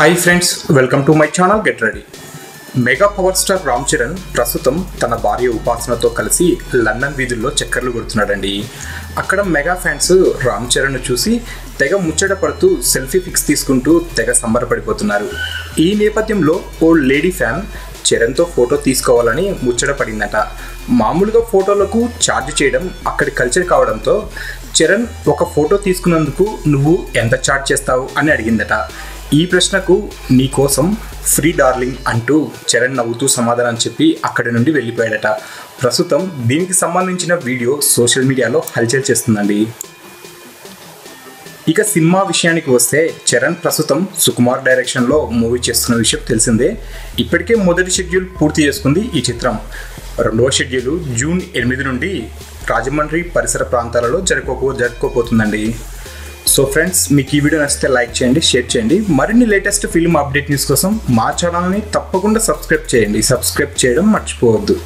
Hi friends welcome to my channel get ready mega power star Ram Charan ప్రస్తుతం తన భార్య ఉపాసనతో కలిసి London వీధుల్లో చక్కర్లు కొడుతున్నాడండి. అక్కడ మెగా ఫ్యాన్స్ రామ్ చరణ్ చూసి తెగ ముచ్చట పడుతూ సెల్ఫీ పిక్స్ తీసుకుంటూ తెగ సంబరపడిపోతున్నారు. ఈ నేపథ్యంలో ఓ లేడీ ఫ్యాన్ చరణ్తో ఫోటో తీసుకోవాలని ముచ్చట పడిందట. మామూలుగా ఫోటోలకు ఛార్జ్ చేయడం అక్కడి కల్చర్ కావడంతో చరణ్ ఒక ఫోటో తీసుకున్నందుకు నువ్వు ఎంత ఛార్జ్ చేస్తావు అని అడిగిందట. ఈ ప్రశ్నకు నీ కోసం ఫ్రీ డార్లింగ్ అంటూ చరణ్ నవ్వుతూ సమాధానం చెప్పి అక్కడి నుండి వెళ్ళిపోయాడట. ప్రస్తుతం దీనికి సంబంధించిన వీడియో సోషల్ మీడియాలో హల్చల్ చేస్తుందండి. ఇక సినిమా విషయానికి వస్తే చరణ్ ప్రస్తుతం సుకుమార్ డైరెక్షన్లో మూవీ చేస్తున్న విషయం తెలిసిందే. ఇప్పటికే మొదటి షెడ్యూల్ పూర్తి చేసుకుంది ఈ చిత్రం. రెండవ షెడ్యూల్ జూన్ ఎనిమిది నుండి రాజమండ్రి పరిసర ప్రాంతాలలో జరుపుకో జరుపుకోబోతుందండి. సో ఫ్రెండ్స్ మీకు ఈ వీడియో నచ్చితే లైక్ చేయండి షేర్ చేయండి. మరిన్ని లేటెస్ట్ ఫిల్మ్ అప్డేట్ న్యూస్ కోసం మా ఛానల్ని తప్పకుండా సబ్స్క్రైబ్ చేయండి. సబ్స్క్రైబ్ చేయడం మర్చిపోవద్దు.